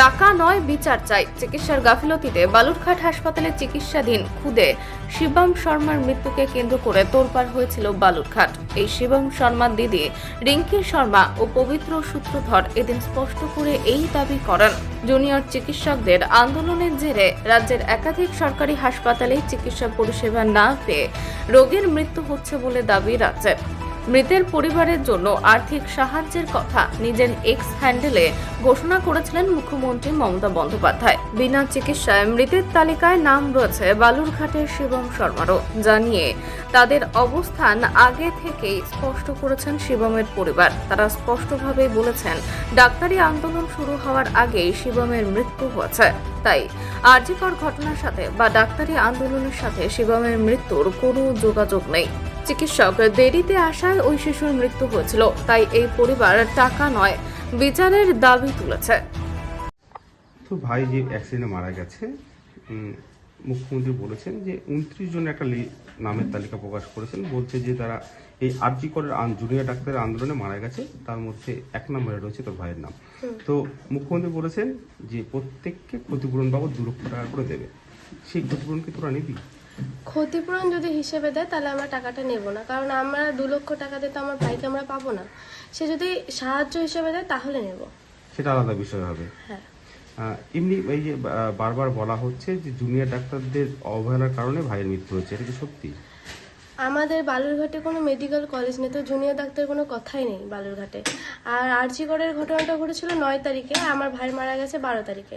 টাকা নয়, বিচার চাই। চিকিৎসার গাফিলতিতে বালুরঘাট হাসপাতালে চিকিৎসাধীন খুদে শিবম শর্মার মৃত্যুকে কেন্দ্র করে তোলপাড় হয়েছিল বালুরঘাট। এই শিবম শর্মার দিদি রিঙ্কি শর্মা ও পবিত্র সূত্রধর এদিন স্পষ্ট করে এই দাবি করেন। জুনিয়র চিকিৎসকদের আন্দোলনের জেরে রাজ্যের একাধিক সরকারি হাসপাতালে চিকিৎসা পরিষেবা না পেয়ে রোগীর মৃত্যু হচ্ছে বলে দাবি রাজ্যের। মৃতের পরিবারের জন্য আর্থিক সাহায্যের কথা নিজের এক্স হ্যান্ডেলে ঘোষণা করেছিলেন মুখ্যমন্ত্রী মমতা বন্দ্যোপাধ্যায়। বিনা চিকিৎসায় মৃতের তালিকায় নাম রয়েছে বালুরঘাটের শিবম শর্মারও, জানিয়ে তাদের অবস্থান আগে থেকেই স্পষ্ট করেছেন শিবমের পরিবার। তারা স্পষ্টভাবে বলেছেন, ডাক্তারি আন্দোলন শুরু হওয়ার আগেই শিবমের মৃত্যু হয়েছে। তাই আর্যিকর ঘটনার সাথে বা ডাক্তারি আন্দোলনের সাথে শিবমের মৃত্যুর কোনো যোগাযোগ নেই। চিকিৎসক দেরিতে আসায় ওই শিশুর মৃত্যু হয়েছিল তাই এই পরিবার টাকা নয় বিচারের দাবি তুলেছে। তো ভাই যে অ্যাক্সিডেন্টে মারা গেছে মুখ্যমন্ত্রী বলেছেন যে উনত্রিশ জনের একটা নামের তালিকা প্রকাশ করেছেন বলছে যে তারা এই আরজি করের জুনিয়র ডাক্তারের আন্দোলনে মারা গেছে তার মধ্যে এক নম্বরে রয়েছে তোর ভাইয়ের নাম। তো মুখ্যমন্ত্রী বলেছেন যে প্রত্যেককে ক্ষতিপূরণ বাবদ দু লক্ষ টাকা করে দেবে। সেই ক্ষতিপূরণ কি তোরা নিবি? ক্ষতিপূরণ যদি হিসেবে দেয় তাহলে আমরা টাকাটা নেব না। কারণ আমরা দু লক্ষ টাকা দিয়ে তো আমার ভাইকে আমরা পাবো না। সে যদি সাহায্য হিসেবে দেয় তাহলে নেব। সেটা আলাদা বিষয় হবে। হ্যাঁ। এমনি এই যে বারবার বলা হচ্ছে যে জুনিয়র ডাক্তারদের অবহেলার কারণে ভাইয়ের মৃত্যু হচ্ছে এটা কি সত্যি? আমাদের বালুরঘাটে কোনো মেডিকেল কলেজ নেই তো জুনিয়র ডাক্তার কোনো কথাই নেই বালুরঘাটে। আর আরজিগড়ের ঘটনাটা ঘটেছিল নয় তারিখে আমার ভাই মারা গেছে বারো তারিখে।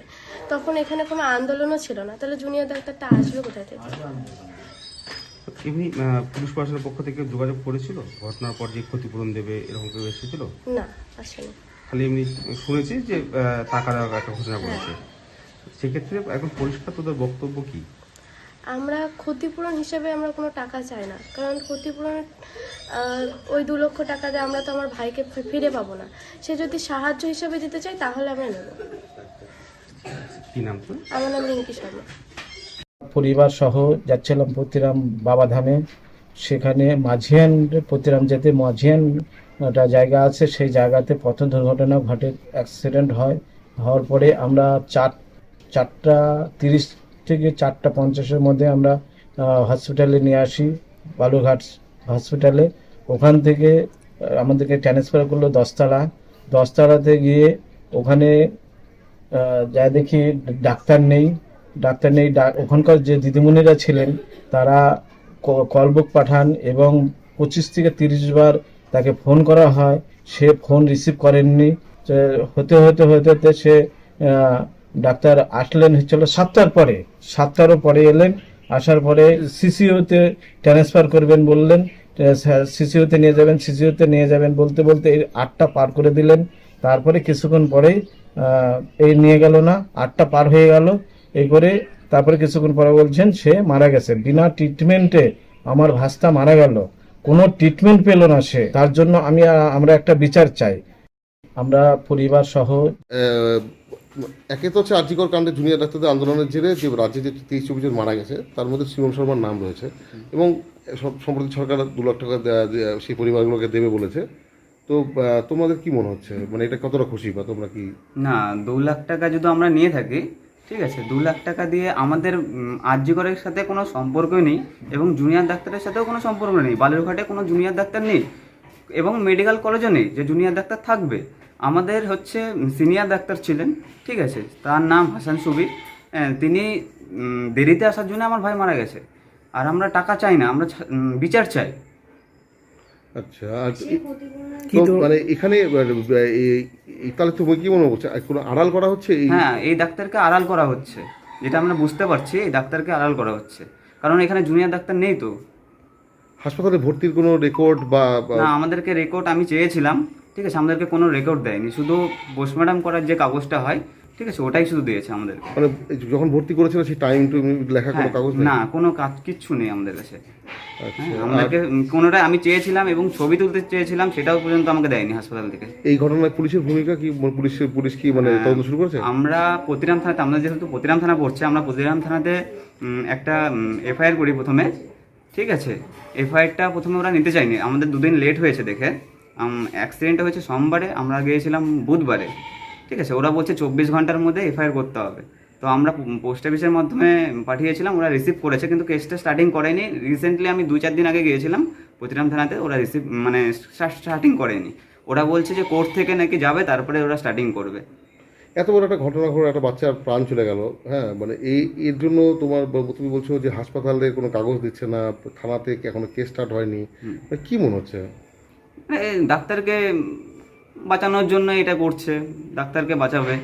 তখন এখানে কোনো আন্দোলনও ছিল না। তাহলে জুনিয়র ডাক্তারটা আসবে কোথা থেকে? এমনি পুলিশ প্রশাসনের পক্ষ থেকে যোগাযোগ করেছিল? ঘটনার পর যে ক্ষতিপূরণ দেবে এরকম কেউ এসেছিল? না আসেনি। খালি এমনি শুনেছি যে টাকা দেওয়ার একটা ঘোষণা করেছে। সেক্ষেত্রে এখন পরিষ্কার তোদের বক্তব্য কি? আমরা ক্ষতিপূরণ হিসেবে আমরা কোনো টাকা চাই না। কারণ ক্ষতিপূরণ ওই দু লক্ষ টাকা দিয়ে আমরা তো আমার ভাইকে ফিরে পাবো না। সে যদি সাহায্য হিসেবে দিতে চাই তাহলে আমরা নেব। কি নাম তো আমার নাম রিঙ্কি শর্মা। পরিবার সহ যাচ্ছিলাম পতিরাম বাবাধামে সেখানে মাঝিয়ান পতিরাম যেতে মাঝিয়ান একটা জায়গা আছে সেই জায়গাতে পথ দুর্ঘটনা ঘটে অ্যাক্সিডেন্ট হয়। হওয়ার পরে আমরা চার চারটা তিরিশ থেকে চারটা পঞ্চাশের মধ্যে আমরা হসপিটালে নিয়ে আসি বালুঘাট হসপিটালে ওখান থেকে আমাদেরকে ট্রান্সফার করল দশতলা। দশতলাতে গিয়ে ওখানে যা দেখি ডাক্তার নেই। ডাক্তার নেই ওখানকার যে দিদিমণিরা ছিলেন, তারা কলবুক পাঠান এবং পঁচিশ থেকে তিরিশ বার তাকে ফোন করা হয়। সে ফোন রিসিভ করেননি। হতে হতে হতে হতে সে ডাক্তার আসলেন হচ্ছিল সাতটার পরে, সাতটারও পরে এলেন, আসার পরে সিসিওতে ট্রান্সফার করবেন বললেন সিসিওতে নিয়ে যাবেন, সিসিওতে নিয়ে যাবেন বলতে বলতে এই আটটা পার করে দিলেন। তারপরে কিছুক্ষণ পরেই এই নিয়ে গেল না, আটটা পার হয়ে গেল। এই করে তারপরে কিছুক্ষণ পরে বলছেন, সে মারা গেছে। বিনা ট্রিটমেন্টে আমার ভাস্তা মারা গেল। কোনো ট্রিটমেন্ট পেল না সে। তার জন্য আমি আমরা একটা বিচার চাই। আমরা পরিবার সহ একে তো হচ্ছে আর্জিকর কাণ্ডে জুনিয়র ডাক্তারদের আন্দোলনের জেরে যে রাজ্যে যে তেইশ চব্বিশ মারা গেছে, তার মধ্যে শিবম শর্মার নাম রয়েছে এবং সম্প্রতি সরকার দু লাখ টাকা সেই পরিবারগুলোকে দেবে বলেছে। তো তোমাদের কি মনে হচ্ছে? মানে এটা কতটা খুশি বা তোমরা কি? না, দু লাখ টাকা যদি আমরা নিয়ে থাকি, ঠিক আছে, দু লাখ টাকা দিয়ে আমাদের আর্যিকরের সাথে কোনো সম্পর্কই নেই এবং জুনিয়র ডাক্তারের সাথেও কোনো সম্পর্ক নেই। বালুরঘাটে কোনো জুনিয়র ডাক্তার নেই এবং মেডিকেল কলেজও নেই যে জুনিয়র ডাক্তার থাকবে। আমাদের হচ্ছে সিনিয়র ডাক্তার ছিলেন ঠিক আছে? তার নাম হাসান সুবির। হ্যাঁ, তিনি দেরিতে আসার জন্য আমার ভাই মারা গেছে। আর আমরা টাকা চাই না আমরা বিচার চাই। আচ্ছা মানে এখানে আহ, এই- এই- তাহলে তুমি কি মনে করছ কোনো আড়াল করা হচ্ছে হ্যাঁ এই ডাক্তারকে আড়াল করা হচ্ছে। যেটা আমরা বুঝতে পারছি এই ডাক্তারকে আড়াল করা হচ্ছে। কারণ এখানে জুনিয়র ডাক্তার নেই তো। হাসপাতালে ভর্তির কোনো রেকর্ড বা বা- না আমাদেরকে রেকর্ড আমি চেয়েছিলাম। ঠিক আছে আমাদেরকে কোনো রেকর্ড দেয়নি। শুধু পোস্টমর্টম করার যে কাগজটা হয় ঠিক আছে ওটাই শুধু দিয়েছে আমাদের মানে যখন ভর্তি করেছিল সেই টাইম টু লেখা কোনো হ্যাঁ, কাগজ না কোনো কাজ কিচ্ছু নেই আমাদের কাছে। আচ্ছা হ্যাঁ, আমাদেরকে উম, কোনোটাই আমি চেয়েছিলাম এবং ছবি তুলতে চেয়েছিলাম সেটাও পর্যন্ত আমাকে দেয়নি হাসপাতাল থেকে। এই ঘটনায় পুলিশের ভূমিকা কি? মানে পুলিশের পুলিশ কি মানে হ্যাঁ। তদন্ত শুরু করেছে? আমরা প্রতিরাম থানাতে আমরা যেহেতু প্রতিরাম থানা পড়ছে আমরা প্রতিরাম থানাতে একটা এফআইআর করি প্রথমে ঠিক আছে। এফআইআরটা প্রথমে ওরা নিতে চায়নি। আমাদের দুদিন লেট হয়েছে দেখে। অ্যাক্সিডেন্টটা হয়েছে সোমবারে আমরা গিয়েছিলাম বুধবারে ঠিক আছে? ওরা বলছে চব্বিশ ঘণ্টার মধ্যে এফআইআর করতে হবে। তো আমরা পোস্ট অফিসের মাধ্যমে পাঠিয়েছিলাম ওরা রিসিভ করেছে কিন্তু কেসটা স্টার্টিং করেনি। রিসেন্টলি আমি দুই চার দিন আগে গিয়েছিলাম প্রতিরাম থানাতে ওরা রিসিভ মানে স্টার্টিং করেনি। ওরা বলছে যে কোর্ট থেকে নাকি যাবে তারপরে ওরা স্টার্টিং করবে। এত বড় একটা ঘটনা ঘটে একটা বাচ্চার প্রাণ চলে গেল হ্যাঁ? মানে এই এর জন্য তোমার তুমি বলছো যে হাসপাতালে কোনো কাগজ দিচ্ছে না থানাতে এখনও কেস স্টার্ট হয়নি। মানে কি মনে হচ্ছে? ডাক্তারকে বাঁচানোর জন্য এটা করছে, ডাক্তারকে বাঁচাবে।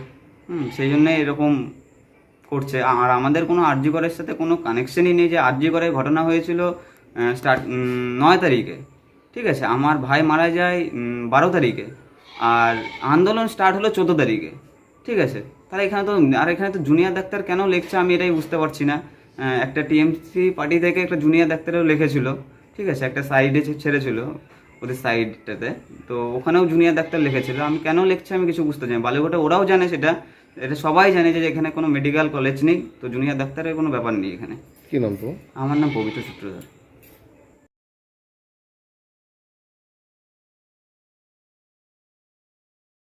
হুম, সেই জন্য এরকম করছে। আর আমাদের কোনো আরজিকরের সাথে কোনো কানেকশনই নেই যে আরজিকরের ঘটনা হয়েছিল স্টার্ট নয় তারিখে। ঠিক আছে, আমার ভাই মারা যায় বারো তারিখে। আর আন্দোলন স্টার্ট হলো চোদ্দ তারিখে। ঠিক আছে, তাহলে এখানে তো, আর এখানে তো জুনিয়র ডাক্তার কেন লিখছে আমি এটাই বুঝতে পারছি না। একটা টিএমসি পার্টি থেকে একটা জুনিয়র ডাক্তারও লিখেছিল। ঠিক আছে, একটা সাইডে ছেড়েছিল। ওদের সাইডটাতে তো ওখানেও জুনিয়র ডাক্তার লিখেছিল। আমি কেন লিখছি আমি কিছু বুঝতে চাই বালুঘাটে ওরাও জানে সেটা। এটা সবাই জানে যে এখানে কোনো মেডিকেল কলেজ নেই। তো জুনিয়র ডাক্তারের কোনো ব্যাপার নেই এখানে। কি নাম তো আমার নাম পবিত্র সূত্রধর।